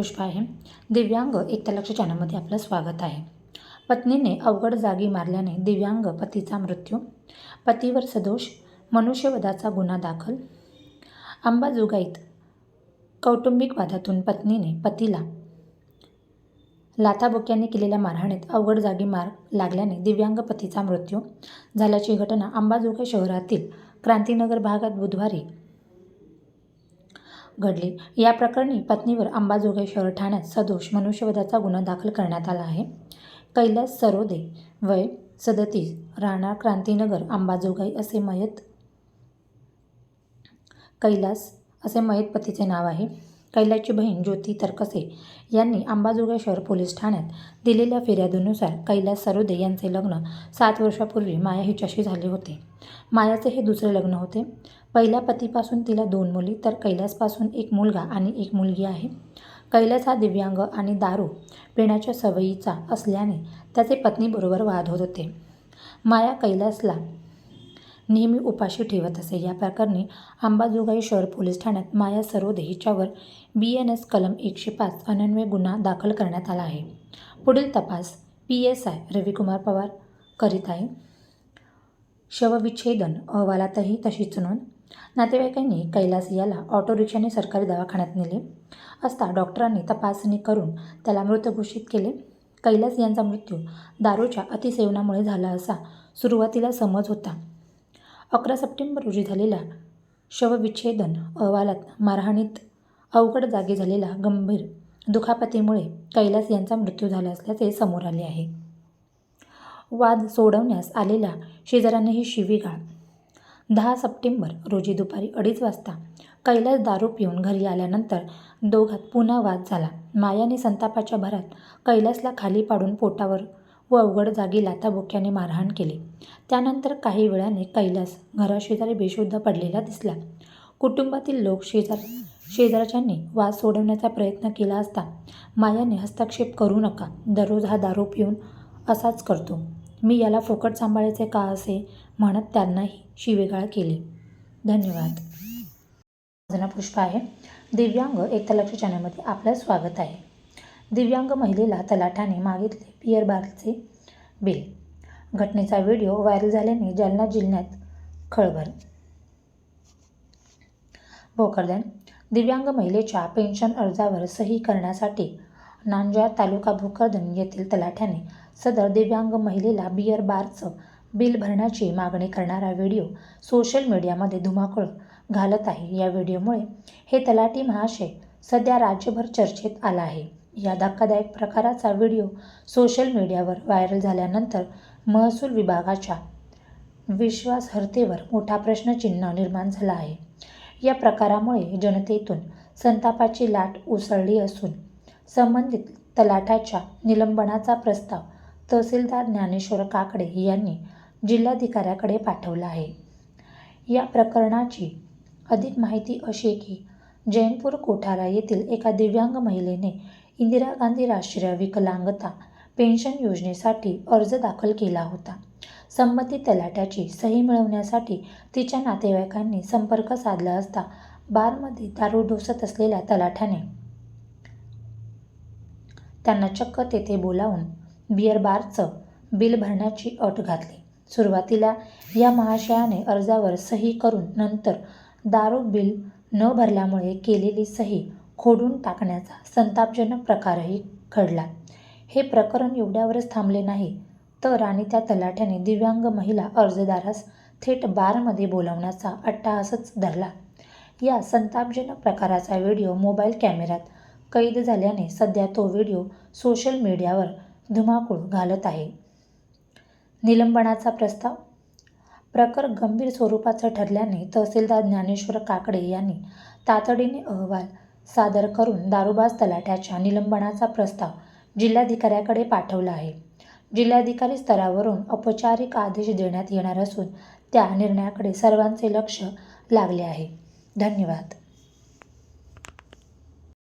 पुष्पा आहे. दिव्यांग एकता लक्ष चॅनलमध्ये आपलं स्वागत आहे. पत्नीने अवघड जागी मारल्याने दिव्यांग पतीचा मृत्यू. पतीवर सदोष मनुष्यवधाचा गुन्हा दाखल. अंबाजोगाईत कौटुंबिक वादातून पत्नीने पतीला लाथाबुक्यांनी केलेल्या मारहाणीत अवघड जागी मार लागल्याने दिव्यांग पतीचा मृत्यू झाल्याची घटना अंबाजोगाई शहरातील क्रांतीनगर भागात बुधवारी घडली. या प्रकरणी पत्नीवर अंबाजोगाई शहर ठाण्यात सदोष मनुष्यवधाचा गुन्हा दाखल करण्यात आला आहे. कैलास सरोदे वय सदतीस राहणार क्रांतीनगर अंबाजोगाई असे मयत कैलास असे मयत पतीचे नाव आहे. कैलाशची बहीण ज्योती तरकसे यांनी अंबाजोगाई शहर पोलीस ठाण्यात दिलेल्या फिर्यादीनुसार कैलास सरोदे यांचे लग्न सात वर्षापूर्वी माया हिच्याशी झाले होते. मायाचे हे दुसरे लग्न होते. पहिल्या पतीपासून तिला दोन मुली तर कैलासपासून एक मुलगा आणि एक मुलगी आहे. कैलास हा दिव्यांग आणि दारू पिण्याच्या सवयीचा असल्याने त्याचे पत्नीबरोबर वाद होत होते. माया कैलासला नेहमी उपाशी ठेवत असे. या प्रकरणी अंबाजोगाई शहर पोलीस ठाण्यात माया सरोदे हिच्यावर बी एन एस कलम एकशे पाच अनन्वय गुन्हा दाखल करण्यात आला आहे. पुढील तपास P S I Ravikumar Pawar करीत आहे. शवविच्छेदन अहवालातही तशीच नोंद. नातेवाईकांनी कैलास याला ऑटो रिक्षाने सरकारी दवाखान्यात नेले असता डॉक्टरांनी तपासणी करून त्याला मृत घोषित केले. कैलास यांचा मृत्यू दारूच्या अतिसेवनामुळे झाला असा सुरुवातीला समज होता. अकरा सप्टेंबर रोजी झालेला शवविच्छेदन अहवालात मारहाणीत अवघड जागी झालेला गंभीर दुखापतीमुळे कैलास यांचा मृत्यू झाला असल्याचे समोर आले आहे. वाद सोडवण्यास आलेल्या शेजाऱ्यांनी ही शिवीगाळ दहा सप्टेंबर रोजी दुपारी अडीच वाजता कैलास दारू पिऊन घरी आल्यानंतर दोघात पुन्हा वाद झाला. मायाने संतापाच्या भरात कैलासला खाली पाडून पोटावर व अवघड जागी लाथाबुक्याने मारहाण केली. त्यानंतर काही वेळाने कैलास घराशेजारी बेशुद्ध पडलेला दिसला. कुटुंबातील लोक शेजार शेजारच्यांनी वाद सोडवण्याचा प्रयत्न केला असता मायाने हस्तक्षेप करू नका दररोज हा दारू पिऊन असाच करतो. मी याला फुकट सांभाळायचे का असे म्हणत त्यांनाही शिवेगाळ केली. धन्यवाद. माझं नाव पुष्पा आहे. दिव्यांग एकता लक्ष चॅनलमध्ये आपलं स्वागत आहे. दिव्यांग महिलेला तलाठाने मागितले पियर बारचे बिल. घटनेचा व्हिडिओ व्हायरल झाल्याने जालना जिल्ह्यात खळबळ. भोकरदन दिव्यांग महिलेच्या पेन्शन अर्जावर सही करण्यासाठी नांजा तालुका भोकरदन येथील तलाठ्याने सदर दिव्यांग महिलेला बियर बारचं बिल भरण्याची मागणी करणारा व्हिडिओ सोशल मीडियामध्ये धुमाकूळ घालत आहे. या व्हिडिओमुळे हे तलाठी महाशय सध्या राज्यभर चर्चेत आला आहे. या धक्कादायक प्रकाराचा व्हिडिओ सोशल मीडियावर व्हायरल झाल्यानंतर महसूल विभागाच्या विश्वासार्हतेवर मोठा प्रश्नचिन्ह निर्माण झाला आहे. या प्रकारामुळे जनतेतून संतापाची लाट उसळली असून संबंधित तलाठाच्या निलंबनाचा प्रस्ताव तहसीलदार ज्ञानेश्वर काकडे यांनी जिल्हाधिकाऱ्याकडे पाठवला आहे. या प्रकरणाची अधिक माहिती अशी की जैनपूर कोठारा येथील एका दिव्यांग महिलेने इंदिरा गांधी राष्ट्रीय विकलांगता पेन्शन योजनेसाठी अर्ज दाखल केला होता. संबंधित तलाट्याची सही मिळवण्यासाठी तिच्या नातेवाईकांनी संपर्क साधला असता बारमध्ये दारू डोसत असलेल्या तलाठ्याने त्यांना चक्क तेथे बोलावून बियर बारचं बिल भरण्याची अट घातली. सुरुवातीला या महाशयाने अर्जावर सही करून नंतर दारू बिल न भरल्यामुळे केलेली सही खोडून टाकण्याचा संतापजनक प्रकारही घडला. हे प्रकरण एवढ्यावरच थांबले नाही तर आणि त्या तलाठ्याने दिव्यांग महिला अर्जदारास थेट बारमध्ये बोलावण्याचा अट्टाहासच धरला. या संतापजनक प्रकाराचा व्हिडिओ मोबाईल कॅमेऱ्यात कैद झाल्याने सध्या तो व्हिडिओ सोशल मीडियावर धुमाकूळ घालत आहे. निलंबनाचा प्रस्ताव? प्रकर गंभीर स्वरूपाचं ठरल्याने तहसीलदार ज्ञानेश्वर काकडे यांनी तातडीने अहवाल सादर करून दारूबाज तलाठ्याच्या निलंबनाचा प्रस्ताव जिल्हाधिकाऱ्याकडे पाठवला आहे. जिल्हाधिकारी स्तरावरून औपचारिक आदेश देण्यात येणार असून त्या निर्णयाकडे सर्वांचे लक्ष लागले आहे. धन्यवाद.